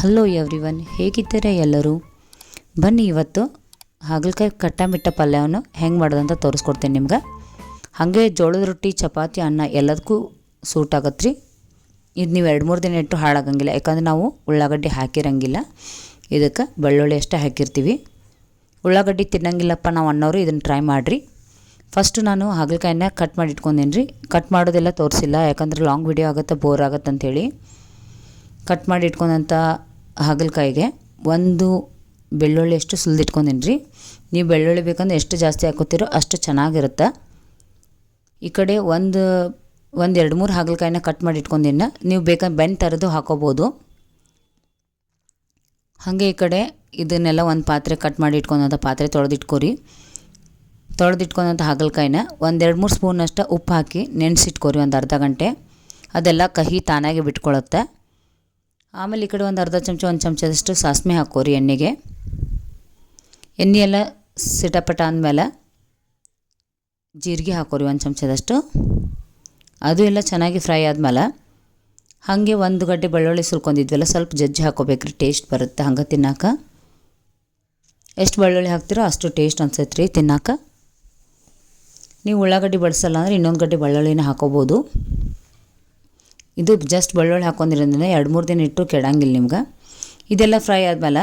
Hello every one ಹೇಗಿದ್ದೀರಾ ಎಲ್ಲರೂ? ಬನ್ನಿ ಇವತ್ತು ಹಾಗಲಕಾಯಿ ಕಟ್ಟ ಪಲ್ಯವನ್ನು ಹೆಂಗೆ ಮಾಡೋದಂತ ತೋರಿಸ್ಕೊಡ್ತೀನಿ ನಿಮ್ಗೆ. ಹಾಗೆ ಜೋಳದ ರೊಟ್ಟಿ, ಚಪಾತಿ, ಅನ್ನ ಎಲ್ಲದಕ್ಕೂ ಸೂಟ್ ಆಗತ್ತೆ ರೀ ಇದು ನೀವು ಎರಡು ಮೂರು ದಿನ ಇಟ್ಟು ಹಾಳಾಗಂಗಿಲ್ಲ. ಯಾಕಂದ್ರೆ ನಾವು ಉಳ್ಳಾಗಡ್ಡಿ ಹಾಕಿರಂಗಿಲ್ಲ. ಇದಕ್ಕೆ ಬೆಳ್ಳುಳ್ಳಿ ಅಷ್ಟೇ ಹಾಕಿರ್ತೀವಿ. ಉಳ್ಳಾಗಡ್ಡಿ ತಿನ್ನಂಗಿಲ್ಲಪ್ಪ ನಾವು ಅನ್ನೋರು ಇದನ್ನು ಟ್ರೈ ಮಾಡಿರಿ. ಫಸ್ಟು ನಾನು ಹಾಗಲಕಾಯಿನ ಕಟ್ ಮಾಡಿ ಇಟ್ಕೊಂಡೇನಿ ರೀ ಕಟ್ ಮಾಡೋದೆಲ್ಲ ತೋರಿಸಿಲ್ಲ. ಯಾಕಂದ್ರೆ ಲಾಂಗ್ ವಿಡಿಯೋ ಆಗುತ್ತೆ ಬೋರ್ ಆಗುತ್ತೆ ಕಟ್ ಮಾಡಿ ಇಟ್ಕೊಂಡಂಥ ಹಾಗಲಕಾಯಿಗೆ ಒಂದು ಬೆಳ್ಳುಳ್ಳಿ ಅಷ್ಟು ಸುಲಿದಿಟ್ಕೊಂಡಿನ್ರಿ. ರೀ ನೀವು ಬೆಳ್ಳುಳ್ಳಿ ಬೇಕಂದ್ರೆ ಎಷ್ಟು ಜಾಸ್ತಿ ಹಾಕೋತಿರೋ ಅಷ್ಟು ಚೆನ್ನಾಗಿರುತ್ತೆ. ಈ ಕಡೆ ಒಂದು ಒಂದು ಎರಡು ಮೂರು ಹಾಗಲಕಾಯಿನ ಕಟ್ ಮಾಡಿ ಇಟ್ಕೊಂಡಿನ ನೀವು ಬೇಕಾದ್ರೆ ಬೆನ್ ಥರದ್ದು ಹಾಕೋಬೋದು. ಹಾಗೆ ಈ ಕಡೆ ಇದನ್ನೆಲ್ಲ ಒಂದು ಪಾತ್ರೆ ಕಟ್ ಮಾಡಿ ಇಟ್ಕೊಂಡಂಥ ಪಾತ್ರೆ ತೊಳೆದಿಟ್ಕೊರಿ. ತೊಳೆದಿಟ್ಕೊಂಡಂಥ ಹಾಗಲಕಾಯಿನ ಒಂದೆರಡು ಮೂರು ಸ್ಪೂನಷ್ಟು ಉಪ್ಪು ಹಾಕಿ ನೆನೆಸಿಟ್ಕೊರಿ ಒಂದು ಅರ್ಧ ಗಂಟೆ. ಅದೆಲ್ಲ ಕಹಿ ತಾನಾಗೆ ಬಿಟ್ಕೊಳ್ಳುತ್ತೆ ಆಮೇಲೆ ಈ ಕಡೆ ಒಂದು ಅರ್ಧ ಚಮಚ, ಒಂದು ಚಮಚದಷ್ಟು ಸಾಸಿವೆ ಹಾಕೋರಿ ಎಣ್ಣೆಗೆ. ಎಣ್ಣೆ ಎಲ್ಲ ಸಿಟಪಟ ಅಂದಮೇಲೆ ಜೀರಿಗೆ ಹಾಕೋರಿ ಒಂದು ಚಮಚದಷ್ಟು. ಅದು ಎಲ್ಲ ಚೆನ್ನಾಗಿ ಫ್ರೈ ಆದಮೇಲೆ ಹಾಗೆ ಒಂದು ಗಡ್ಡೆ ಬೆಳ್ಳುಳ್ಳಿ ಸುಲ್ಕೊಂಡಿದ್ವಲ್ಲ, ಸ್ವಲ್ಪ ಜಜ್ಜಿ ಹಾಕೋಬೇಕ್ರಿ, ಟೇಸ್ಟ್ ಬರುತ್ತೆ ಹಂಗೆ ತಿನ್ನಾಕ. ಎಷ್ಟು ಬೆಳ್ಳುಳ್ಳಿ ಹಾಕ್ತಿರೋ ಅಷ್ಟು ಟೇಸ್ಟ್ ಅನ್ಸೈತೆ ರೀ ತಿನ್ನಾಕ. ನೀವು ಉಳ್ಳಾಗಡ್ಡಿ ಬಳಸಲ್ಲ ಅಂದರೆ ಇನ್ನೊಂದು ಗಡ್ಡೆ ಬೆಳ್ಳುಳ್ಳಿನ ಹಾಕೋಬೋದು. ಇದು ಜಸ್ಟ್ ಬೆಳ್ಳುಳ್ಳಿ ಹಾಕೊಂಡಿರೋದ್ರಿಂದ ಎರಡು ಮೂರು ದಿನ ಇಟ್ಟು ಕೆಡಂಗಿಲ್ಲ ನಿಮ್ಗೆ. ಇದೆಲ್ಲ ಫ್ರೈ ಆದಮೇಲೆ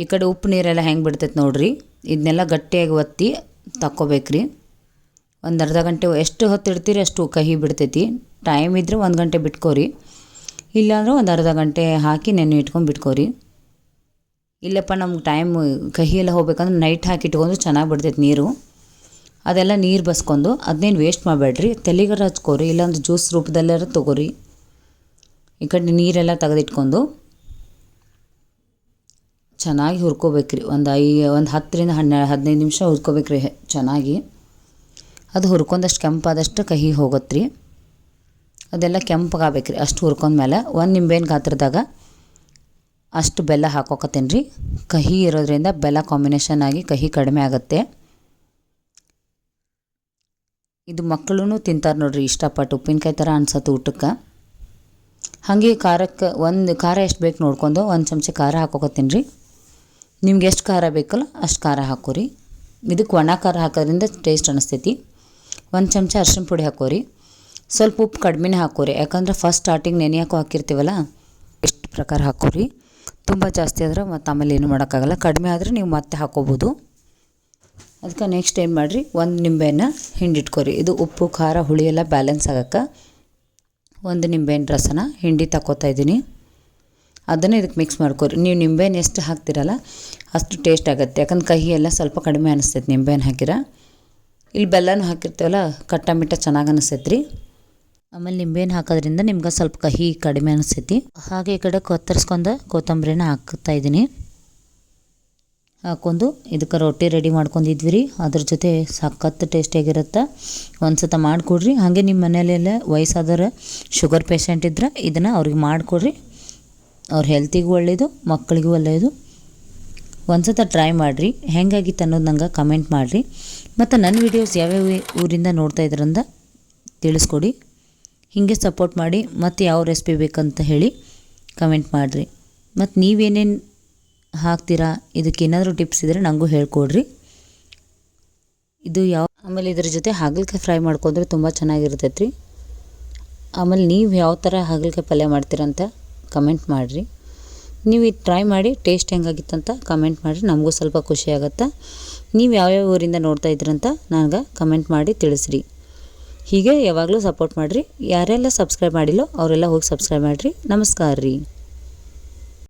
ಈ ಕಡೆ ಉಪ್ಪು ನೀರೆಲ್ಲ ಹೆಂಗೆ ಬಿಡ್ತೈತೆ ನೋಡಿರಿ. ಇದನ್ನೆಲ್ಲ ಗಟ್ಟಿಯಾಗಿ ಒತ್ತಿ ತಕ್ಕೋಬೇಕ್ರಿ. ಒಂದು ಅರ್ಧ ಗಂಟೆ ಎಷ್ಟು ಹೊತ್ತು ಇಡ್ತೀರಿ ಅಷ್ಟು ಕಹಿ ಬಿಡ್ತೈತಿ. ಟೈಮ್ ಇದ್ದರೆ ಒಂದು ಗಂಟೆ ಬಿಟ್ಕೋರಿ. ಇಲ್ಲಾಂದ್ರೆ ಒಂದು ಅರ್ಧ ಗಂಟೆ ಹಾಕಿ ನೆನೆ ಇಟ್ಕೊಂಡು ಬಿಟ್ಕೋರಿ. ಇಲ್ಲಪ್ಪ ನಮ್ಗೆ ಟೈಮ್ ಕಹಿ ಎಲ್ಲ ಹೋಗ್ಬೇಕಂದ್ರೆ ನೈಟ್ ಹಾಕಿ ಇಟ್ಕೊಂಡು ಚೆನ್ನಾಗಿ ಬಿಡ್ತೈತೆ ನೀರು. ಅದೆಲ್ಲ ನೀರು ಬಸ್ಕೊಂಡು ಅದನ್ನೇನು ವೇಸ್ಟ್ ಮಾಡಬೇಡ್ರಿ. ತಲೆಗರ ಹಚ್ಕೋರಿ, ಇಲ್ಲಾಂದ್ರೆ ಜ್ಯೂಸ್ ರೂಪದಲ್ಲಾರ ತೊಗೋರಿ. ಈ ಕಡೆ ನೀರೆಲ್ಲ ತೆಗೆದಿಟ್ಕೊಂಡು ಚೆನ್ನಾಗಿ ಹುರ್ಕೋಬೇಕ್ರಿ. ಒಂದು ಐ, ಒಂದು ಹತ್ತರಿಂದ ಹನ್ನೆರಡು ಹದಿನೈದು ನಿಮಿಷ ಹುರ್ಕೋಬೇಕ್ರಿ. ಚೆನ್ನಾಗಿ. ಅದು ಹುರ್ಕೊಂಡಷ್ಟು ಕೆಂಪಾದಷ್ಟು ಕಹಿ ಹೋಗುತ್ತೆ ರೀ ಅದೆಲ್ಲ ಕೆಂಪಗಾಗಬೇಕ್ರಿ ಅಷ್ಟು ಹುರ್ಕೊಂಡ್ಮೇಲೆ. ಒಂದು ನಿಂಬೆಹಣ್ಣು ಗಾತ್ರದಾಗ ಅಷ್ಟು ಬೆಲ್ಲ ಹಾಕೋಕತ್ತೇನೆ ರೀ ಕಹಿ ಇರೋದ್ರಿಂದ ಬೆಲ್ಲ ಕಾಂಬಿನೇಷನ್ ಆಗಿ ಕಹಿ ಕಡಿಮೆ ಆಗುತ್ತೆ. ಇದು ಮಕ್ಕಳು ತಿಂತಾರೆ ನೋಡ್ರಿ ಇಷ್ಟಪಟ್ಟು. ಉಪ್ಪಿನಕಾಯಿ ಥರ ಅನ್ಸತ್ತೆ ಊಟಕ್ಕೆ. ಹಾಗೆ ಖಾರಕ್ಕೆ ಒಂದು ಖಾರ ಎಷ್ಟು ಬೇಕು ನೋಡ್ಕೊಂಡು ಒಂದು ಚಮಚ ಖಾರ ಹಾಕೋಕತ್ತೀನಿ ರೀ. ನಿಮ್ಗೆ ಎಷ್ಟು ಖಾರ ಬೇಕಲ್ಲ ಅಷ್ಟು ಖಾರ ಹಾಕೋರಿ. ಇದಕ್ಕೆ ಒಣ ಖಾರ ಹಾಕೋದ್ರಿಂದ ಟೇಸ್ಟ್ ಅನಿಸ್ತೈತಿ. ಒಂದು ಚಮಚ ಅರ್ಶಿನ ಪುಡಿ ಹಾಕೋರಿ. ಸ್ವಲ್ಪ ಉಪ್ಪು ಕಡಿಮೆನೇ ಹಾಕೋರಿ. ಯಾಕಂದ್ರೆ ಫಸ್ಟ್ ಸ್ಟಾರ್ಟಿಂಗ್ ನೆನೆ ಹಾಕೋ ಹಾಕಿರ್ತೀವಲ್ಲ ಎಷ್ಟು ಪ್ರಕಾರ ಹಾಕೋರಿ. ತುಂಬ ಜಾಸ್ತಿ ಆದ್ರೆ ಮತ್ತು ಆಮೇಲೆ ಏನು ಮಾಡೋಕ್ಕಾಗಲ್ಲ. ಕಡಿಮೆ ಆದರೆ ನೀವು ಮತ್ತೆ ಹಾಕೋಬೋದು. ಅದಕ್ಕೆ ನೆಕ್ಸ್ಟ್ ಏನು ಮಾಡಿರಿ? ಒಂದು ನಿಂಬೆಯನ್ನು ಹಿಂಡಿಟ್ಕೋರಿ. ಇದು ಉಪ್ಪು, ಖಾರ, ಹುಳಿ ಎಲ್ಲ ಬ್ಯಾಲೆನ್ಸ್ ಆಗಕ್ಕೆ. ಒಂದು ನಿಂಬೆಹಣ್ಣು ರಸನ, ಹಿಂಡಿ ತಗೋತಾ ಇದ್ದೀನಿ. ಅದನ್ನು ಇದಕ್ಕೆ ಮಿಕ್ಸ್ ಮಾಡ್ಕೊರಿ. ನೀವು ನಿಂಬೆಹಣ್ಣು ಎಷ್ಟು ಹಾಕ್ತಿರಲ್ಲ, ಅಷ್ಟು ಟೇಸ್ಟ್ ಆಗುತ್ತೆ. ಯಾಕಂದ್ರೆ ಕಹಿ ಎಲ್ಲ ಸ್ವಲ್ಪ ಕಡಿಮೆ ಅನಿಸ್ತೈತೆ ನಿಂಬೆಹಣ್ಣು ಹಾಕಿರ. ಇಲ್ಲಿ ಬೆಲ್ಲನೂ ಹಾಕಿರ್ತೀವಲ್ಲ, ಕಟ್ಟ ಮಿಟ್ಟ ಚೆನ್ನಾಗಿ ಅನಿಸ್ತೈತೆ ರೀ ಆಮೇಲೆ ನಿಂಬೆಹಣ್ಣು ಹಾಕೋದ್ರಿಂದ ನಿಮ್ಗೆ ಸ್ವಲ್ಪ ಕಹಿ ಕಡಿಮೆ ಅನಿಸ್ತೈತಿ. ಹಾಗೆ ಈ ಕಡೆ ಕತ್ತರಿಸ್ಕೊಂಡು ಕೊತ್ತಂಬರಿನ ಹಾಕ್ತಾ ಇದ್ದೀನಿ. ಹಾಕ್ಕೊಂಡು ಇದಕ್ಕೆ ರೊಟ್ಟಿ ರೆಡಿ ಮಾಡ್ಕೊಂಡಿದ್ವಿ ರೀ ಅದ್ರ ಜೊತೆ ಸಖತ್ತು ಟೇಸ್ಟಿಯಾಗಿರುತ್ತೆ ಒಂದು ಸತ ಮಾಡಿಕೊಡ್ರಿ. ಹಾಗೆ ನಿಮ್ಮ ಮನೆಯಲ್ಲೆಲ್ಲ ವಯಸ್ಸಾದವ್ರು ಶುಗರ್ ಪೇಷಂಟ್ ಇದ್ರೆ ಇದನ್ನು ಅವ್ರಿಗೆ ಮಾಡಿಕೊಡ್ರಿ. ಅವ್ರ ಹೆಲ್ತಿಗೂ ಒಳ್ಳೆಯದು ಮಕ್ಕಳಿಗೂ ಒಳ್ಳೆಯದು ಒಂದು ಸತ ಟ್ರೈ ಮಾಡಿರಿ. ಹೆಂಗಾಗಿತ್ತು ಅನ್ನೋದು ನಂಗೆ ಕಮೆಂಟ್ ಮಾಡಿರಿ. ಮತ್ತು ನನ್ನ ವೀಡಿಯೋಸ್ ಯಾವ್ಯಾವ ಊರಿಂದ ನೋಡ್ತಾ ಇದ್ರಂದ ತಿಳಿಸ್ಕೊಡಿ. ಹೀಗೆ ಸಪೋರ್ಟ್ ಮಾಡಿ, ಮತ್ತು ಯಾವ ರೆಸಿಪಿ ಬೇಕಂತ ಹೇಳಿ ಕಮೆಂಟ್ ಮಾಡಿರಿ. ಮತ್ತು ನೀವೇನೇನು ಹಾಕ್ತೀರಾ? ಇದಕ್ಕೆ ಏನಾದರೂ ಟಿಪ್ಸ್ ಇದ್ದರೆ ನನಗೂ ಹೇಳ್ಕೊಡ್ರಿ. ಇದು ಯಾವ ಆಮೇಲೆ ಇದ್ರ ಜೊತೆ ಹಾಗಲಕಾಯಿ ಫ್ರೈ ಮಾಡ್ಕೊಂಡ್ರೆ ತುಂಬ ಚೆನ್ನಾಗಿರ್ತೈತೆ ರೀ ಆಮೇಲೆ ನೀವು ಯಾವ ಥರ ಹಾಗಲಕಾಯಿ ಪಲ್ಯ ಮಾಡ್ತೀರಂತ ಕಮೆಂಟ್ ಮಾಡಿರಿ. ನೀವು ಇದು ಟ್ರೈ ಮಾಡಿ ಟೇಸ್ಟ್ ಹೆಂಗಾಗಿತ್ತಂತ ಕಮೆಂಟ್ ಮಾಡಿರಿ, ನಮಗೂ ಸ್ವಲ್ಪ ಖುಷಿ ಆಗುತ್ತೆ. ನೀವು ಯಾವ್ಯಾವ ಊರಿಂದ ನೋಡ್ತಾ ಇದ್ರಂತ ನನಗೆ ಕಮೆಂಟ್ ಮಾಡಿ ತಿಳಿಸ್ರಿ. ಹೀಗೆ ಯಾವಾಗಲೂ ಸಪೋರ್ಟ್ ಮಾಡಿರಿ. ಯಾರೆಲ್ಲ ಸಬ್ಸ್ಕ್ರೈಬ್ ಮಾಡಿಲ್ಲೋ ಅವರೆಲ್ಲ ಹೋಗಿ ಸಬ್ಸ್ಕ್ರೈಬ್ ಮಾಡಿರಿ. ನಮಸ್ಕಾರ ರೀ